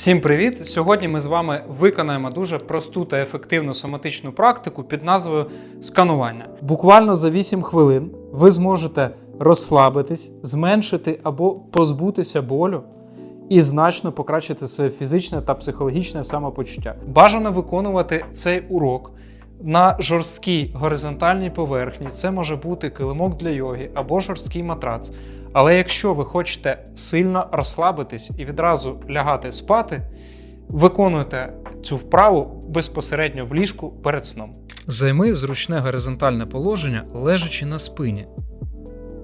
Всім привіт! Сьогодні ми з вами виконаємо дуже просту та ефективну соматичну практику під назвою сканування. Буквально за 8 хвилин ви зможете розслабитись, зменшити або позбутися болю і значно покращити своє фізичне та психологічне самопочуття. Бажано виконувати цей урок на жорсткій горизонтальній поверхні. Це може бути килимок для йоги або жорсткий матрац. Але якщо ви хочете сильно розслабитись і відразу лягати спати, виконуйте цю вправу безпосередньо в ліжку перед сном. Займи зручне горизонтальне положення, лежачи на спині.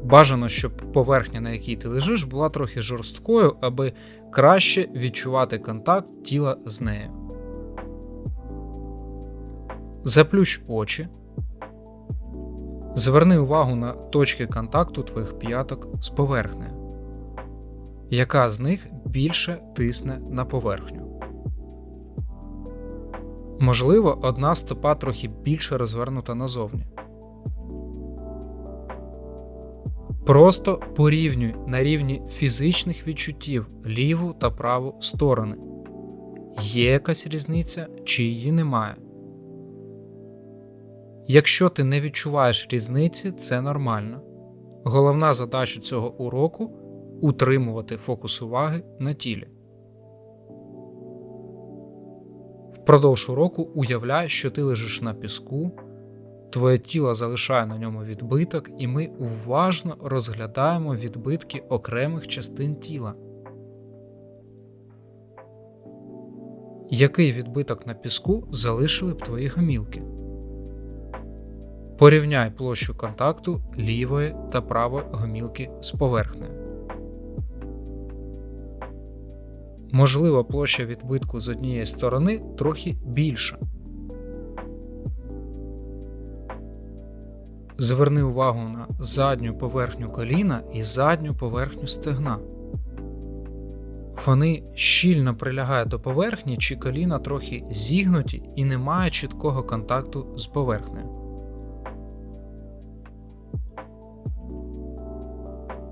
Бажано, щоб поверхня, на якій ти лежиш, була трохи жорсткою, аби краще відчувати контакт тіла з нею. Заплющ очі. Зверни увагу на точки контакту твоїх п'яток з поверхнею. Яка з них більше тисне на поверхню? Можливо, одна стопа трохи більше розвернута назовні. Просто порівнюй на рівні фізичних відчуттів ліву та праву сторони. Є якась різниця чи її немає. Якщо ти не відчуваєш різниці, це нормально. Головна задача цього уроку утримувати фокус уваги на тілі. Впродовж уроку уявляй, що ти лежиш на піску, твоє тіло залишає на ньому відбиток, і ми уважно розглядаємо відбитки окремих частин тіла. Який відбиток на піску залишили б твої гомілки? Порівняй площу контакту лівої та правої гомілки з поверхнею. Можливо, площа відбитку з однієї сторони трохи більша. Зверни увагу на задню поверхню коліна і задню поверхню стегна. Вони щільно прилягають до поверхні, чи коліна трохи зігнуті і немає чіткого контакту з поверхнею.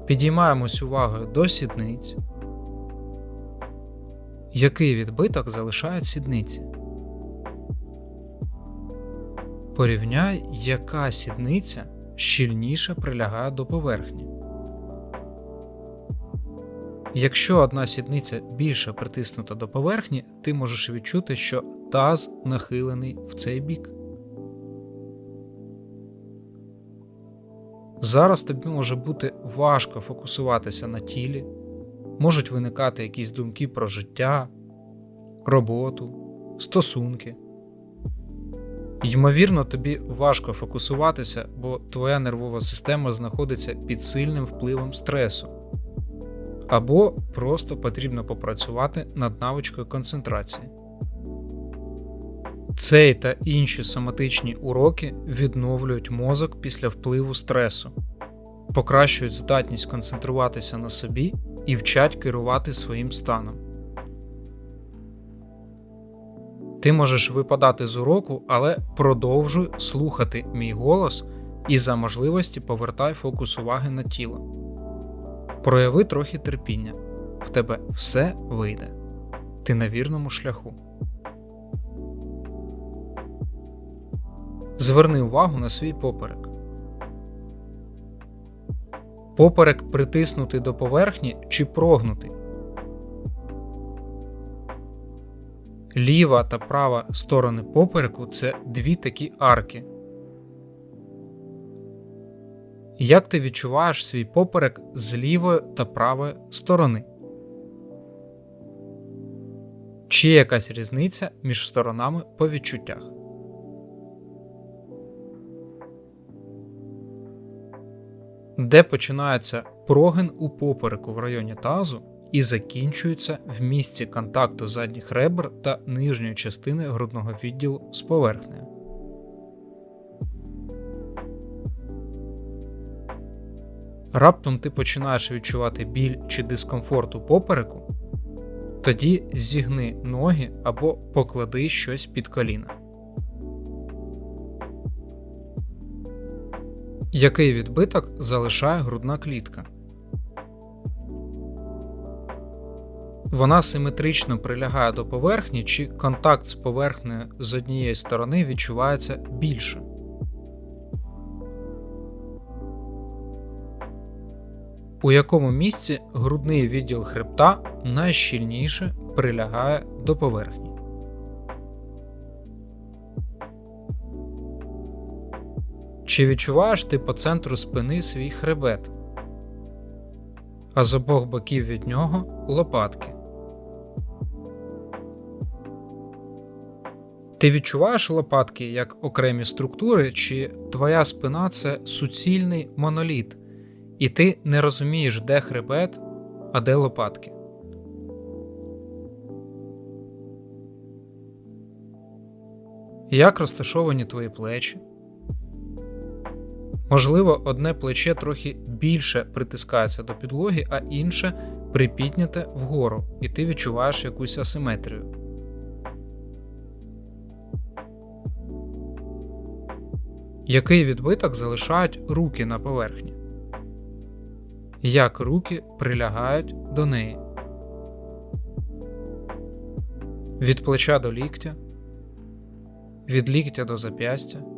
Підіймаємось увагою до сідниць. Який відбиток залишають сідниці? Порівняй, яка сідниця щільніше прилягає до поверхні. Якщо одна сідниця більше притиснута до поверхні, ти можеш відчути, що таз нахилений в цей бік. Зараз тобі може бути важко фокусуватися на тілі, можуть виникати якісь думки про життя, роботу, стосунки. Ймовірно, тобі важко фокусуватися, бо твоя нервова система знаходиться під сильним впливом стресу, або просто потрібно попрацювати над навичкою концентрації. Цей та інші соматичні уроки відновлюють мозок після впливу стресу, покращують здатність концентруватися на собі і вчать керувати своїм станом. Ти можеш випадати з уроку, але продовжуй слухати мій голос і за можливості повертай фокус уваги на тіло. Прояви трохи терпіння. В тебе все вийде. Ти на вірному шляху. Зверни увагу на свій поперек. Поперек притиснутий до поверхні чи прогнутий. Ліва та права сторони попереку це дві такі арки. Як ти відчуваєш свій поперек з лівої та правої сторони? Чи є якась різниця між сторонами по відчуттях? Де починається прогин у попереку в районі тазу і закінчується в місці контакту задніх ребер та нижньої частини грудного відділу з поверхнею. Раптом ти починаєш відчувати біль чи дискомфорт у попереку, тоді зігни ноги або поклади щось під коліна. Який відбиток залишає грудна клітка? Вона симетрично прилягає до поверхні, чи контакт з поверхнею з однієї сторони відчувається більше. У якому місці грудний відділ хребта найщільніше прилягає до поверхні. Чи відчуваєш ти по центру спини свій хребет, а з обох боків від нього лопатки? Ти відчуваєш лопатки як окремі структури, чи твоя спина це суцільний моноліт, і ти не розумієш, де хребет, а де лопатки? Як розташовані твої плечі? Можливо, одне плече трохи більше притискається до підлоги, а інше припідняте вгору, і ти відчуваєш якусь асиметрію. Який відбиток залишають руки на поверхні? Як руки прилягають до неї? Від плеча до ліктя, від ліктя до зап'ястя.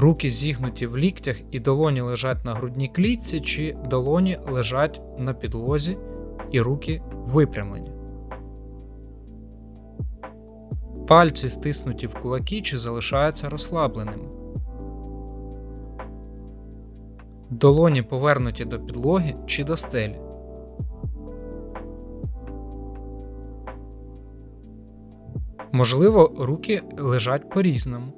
Руки зігнуті в ліктях і долоні лежать на грудній клітці, чи долоні лежать на підлозі і руки випрямлені. Пальці стиснуті в кулаки чи залишаються розслабленими. Долоні повернуті до підлоги чи до стелі. Можливо, руки лежать по-різному.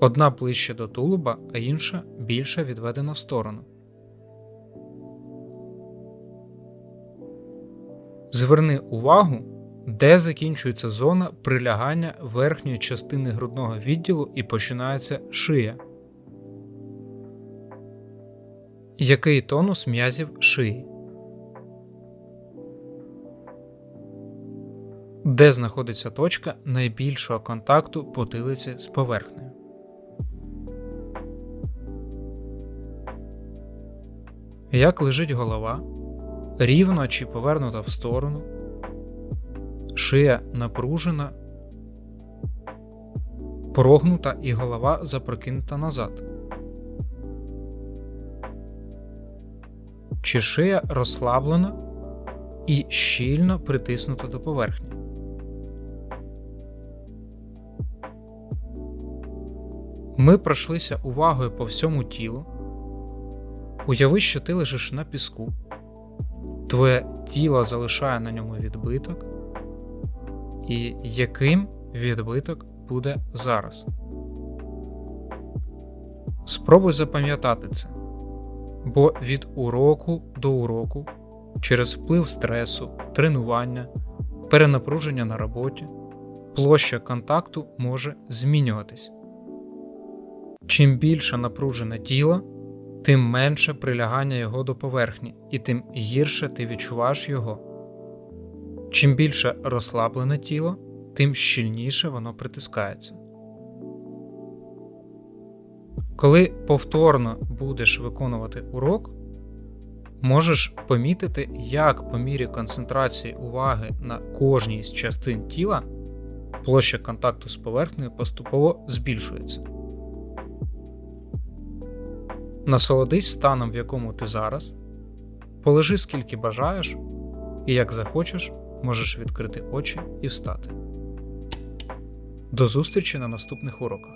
Одна ближче до тулуба, а інша більше відведена в сторону. Зверни увагу, де закінчується зона прилягання верхньої частини грудного відділу і починається шия. Який тонус м'язів шиї? Де знаходиться точка найбільшого контакту потилиці з поверхнею? Як лежить голова? Рівно чи повернута в сторону? Шия напружена, прогнута і голова запрокинута назад. Чи шия розслаблена і щільно притиснута до поверхні? Ми пройшлися увагою по всьому тілу. Уяви, що ти лежиш на піску, твоє тіло залишає на ньому відбиток, і яким відбиток буде зараз. Спробуй запам'ятати це, бо від уроку до уроку, через вплив стресу, тренування, перенапруження на роботі, площа контакту може змінюватись. Чим більше напружене тіло, тим менше прилягання його до поверхні, і тим гірше ти відчуваєш його. Чим більше розслаблене тіло, тим щільніше воно притискається. Коли повторно будеш виконувати урок, можеш помітити, як по мірі концентрації уваги на кожній з частин тіла площа контакту з поверхнею поступово збільшується. Насолодись станом, в якому ти зараз, полежи скільки бажаєш, і як захочеш, можеш відкрити очі і встати. До зустрічі на наступних уроках.